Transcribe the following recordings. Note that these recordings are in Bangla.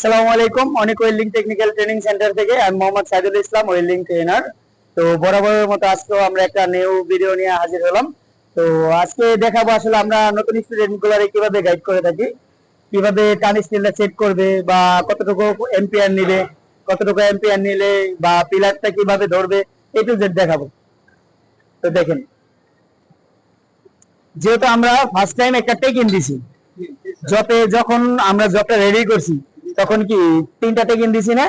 আসসালামু আলাইকুম। অনেক ওয়েল্ডিং টেকনিক্যাল ট্রেনিং সেন্টার থেকে আমি মোহাম্মদ সাইদুল ইসলাম ওয়েল্ডিং ট্রেনার তো বরাবরের মতো আজকেও আমরা একটা নিউ ভিডিও নিয়ে হাজির হলাম। তো আজকে দেখাবো আসলে আমরা নতুন স্টুডেন্ট গুলারে কীভাবে গাইড করে থাকি কীভাবে টান স্টিলটা সেট করবে বা কতটুকু এম্পিয়ার নিবে কতটুকু এম্পিয়ার নিলে বা পিলারটা কীভাবে ধরবে এ টু জেড দেখাবো। তো দেখেন যেহেতু আমরা ফার্স্ট টাইম একটা টেকিন দিছি জবে যখন আমরা জবটা রেডি করছি তখন কি তিনটা টেকিন দিছি না?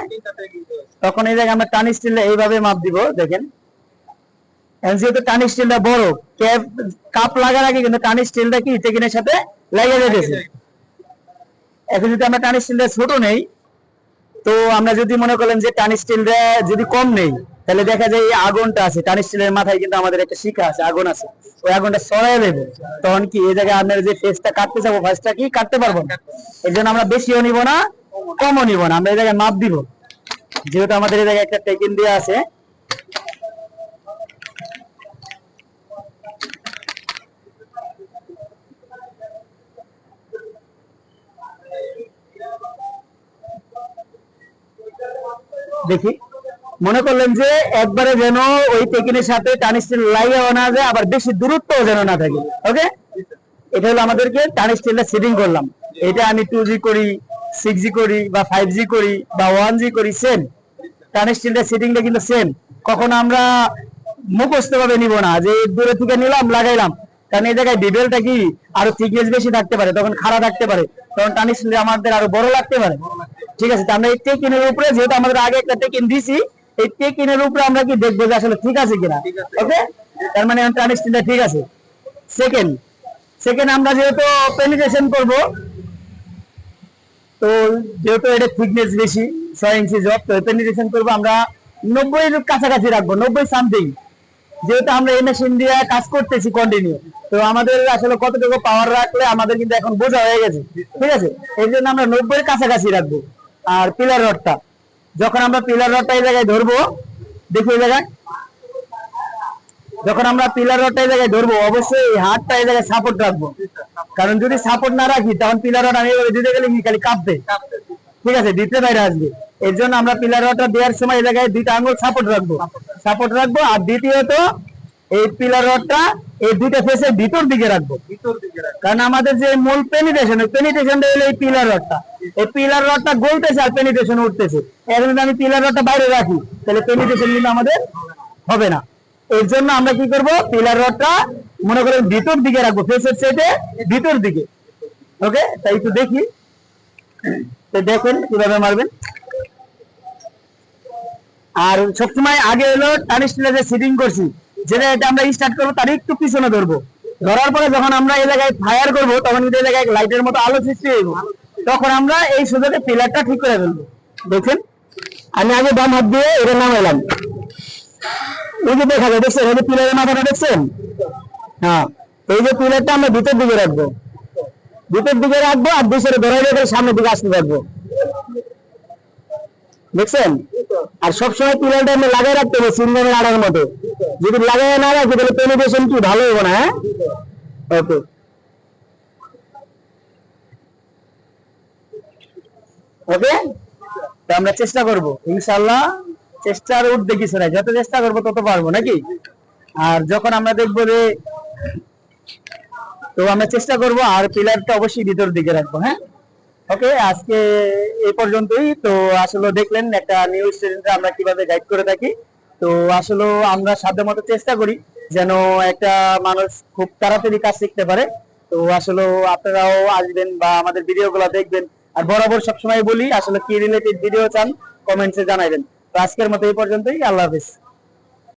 তখন এই জায়গায় আমরা টান স্টিলটা এইভাবে মাপ দিব, দেখেন। যেহেতু টান স্টিলটা বড়, ক্যাপ, কাপ লাগার আগে কিন্তু টান স্টিলটা কি টেকিনের সাথে লেগে যেতেছে এখন যদি আমরা টান স্টিলটা ছোট নেই, তো আমরা যদি মনে করেন যে টান স্টিলটা যদি কম নেই তাহলে দেখা যায় এই আগুনটা আছে টান স্টিলের মাথায় কিন্তু আমাদের একটা শিখা আছে, আগুন আছে। ওই আগুনটা সরাই দেবো। তখন কি এই জায়গায় আপনার যে ফেসটা কাটতে যাব ফার্স্টটা কি কাটতে পারব না? এর জন্য আমরা বেশিও নিব না, কমও নিব না। আমরা এই জায়গায় মাপ দিব। যেহেতু আমাদের এই জায়গায় একটা টেকিন দেওয়া আছে। দেখি। মনে করলেন যে একবারে যেন ওই টেকিনের সাথে টানিস্টিল লাইয়াও না যায়, আবার বেশি দূরত্ব যেন না থাকে ওকে এটা হলো আমাদেরকে টানিস্টিলটা সেটিং করলাম। এটা আমি টু জি করি সিক্স করি, বা ফাইভ করি, বা ওয়ান জি করি সেম টানিস্টিলটা সেটিংটা কিন্তু সেম কখনো আমরা মুখস্থ ভাবে নিব না, যে দূরে থেকে নিলাম, লাগাইলাম। কারণ এই জায়গায় বিবেলটা কি? আরও থিকনেস বেশি থাকতে পারে, তখন খাড়া থাকতে পারে। তখন টানিস্টিল আমাদের আরও বড় লাগতে পারে। ঠিক আছে, তো আমরা এই টেকিনের উপরে, যেহেতু আমাদের আগে একটা টেকিন দিছি এই টেকিনের উপরে আমরা কি দেখব যে আসলে ঠিক আছে কিনা? ওকে তার মানে টানিস্টিলটা ঠিক আছে। সেকেন্ড সেকেন্ড আমরা যেহেতু পেনিট্রেশন করব তো যেহেতু এটা থিকনেস বেশি ছয় ইঞ্চি জব তো পেনিট্রেশন করব আমরা নব্বই এর কাছাকাছি রাখব নব্বই সামথিং যেহেতু আমরা এই মেশিন দিয়ে কাজ করতেছি কন্টিনিউ তো আমাদের আসলে কতটুকু পাওয়ার রাখলে আমাদের কিন্তু এখন বোঝা হয়ে গেছে। ঠিক আছে? এই জন্য আমরা নব্বই এর কাছাকাছি রাখব। আর পিলার রডটা যখন আমরা পিলার রডটা এই জায়গায় ধরবো দেখি এই জায়গায়। যখন আমরা পিলার রডটা এই জায়গায় ধরবো অবশ্যই এই হাতটা এই জায়গায় সাপোর্ট রাখব। কারণ যদি সাপোর্ট না রাখি তখন পিলার রড আমি এভাবে দিতে গেলে কি খালি কাঁপবে? ঠিক আছে দিতে বাইরে আসবে। এর জন্য আমরা পিলার রডটা দেওয়ার সময় এই জায়গায় দুইটা আঙ্গুল সাপোর্ট রাখব। সাপোর্ট রাখব আর দ্বিতীয়ত এই পিলার রডটা এই দুইটা ফেসের ভিতর দিকে রাখব। কারণ আমাদের যে মূল পেনিটেশন ওই পেনিটেশনটা হলো এই পিলার রডটা এই পিলার রডটা গলতেছে আর পেনিটেশন উঠতেছে। আমি পিলার রডটা বাইরে রাখি, তাহলে পেনিটেশন কিন্তু আমাদের হবে না। এর জন্য আমরা কি করব? পিলার রডটা মনে করেন ভিতর দিকে রাখব ফেসের ভিতর দিকে। ওকে তাই একটু দেখি। দেখেন কীভাবে মারবেন। আর সবসময় আগে হলো টানি সিটিং করছি যেটা এটা আমরা স্টার্ট করব তার একটু পিছনে ধরবো। ধরার পরে যখন আমরা জায়গায় ফায়ার করব, তখন কিন্তু লাইটের মতো আলো সৃষ্টি হইব। তখন আমরা এই সুযোগে পিলারটা ঠিক করে ফেলব। দেখেন আমি আগে বাম হাত দিয়ে এটা নামাইলাম এই যে দেখা যায় দেখছেন? এই পিলারের মাথাটা দেখছেন? হ্যাঁ। এই যে পিলারটা আমরা ভিতর দিকে রাখব। ভিতর দিকে রাখব আর দুসরে ধরাই রেখে সামনের দিকে আসতে থাকব। দেখছেন? আর সবসময় পিলারটা আমরা লাগাই রাখতে হবে সিঙ্গমের আড়ার মতো যদি লাগাই না রাখি, তাহলে পেনিটেশন কি? ভালো হবে না হ্যাঁ? ওকে ওকে তো আমরা চেষ্টা করব। ইনশাআল্লাহ চেষ্টার উঠতে কিছু নাই। যত চেষ্টা করব, তত পারব, নাকি? আর যখন আমরা দেখব যে, তো আমরা চেষ্টা করব আর পিলারটা অবশ্যই ভিতর দিকে রাখব হ্যাঁ? ওকে আজকে এই পর্যন্তই। তো আসলে দেখলেন, একটা নিউ স্টুডেন্ট আমরা কীভাবে গাইড করে থাকি। তো আসলে আমরা সাধ্য মতো চেষ্টা করি যেন একটা মানুষ খুব তাড়াতাড়ি কাজ শিখতে পারে। তো আসলে আপনারাও আসবেন বা আমাদের ভিডিওগুলো দেখবেন। আর বরাবর সবসময় বলি, আসলে কি রিলেটেড ভিডিও চান কমেন্টসে জানাবেন তো আজকের মতো এই পর্যন্তই, আল্লাহ হাফিজ।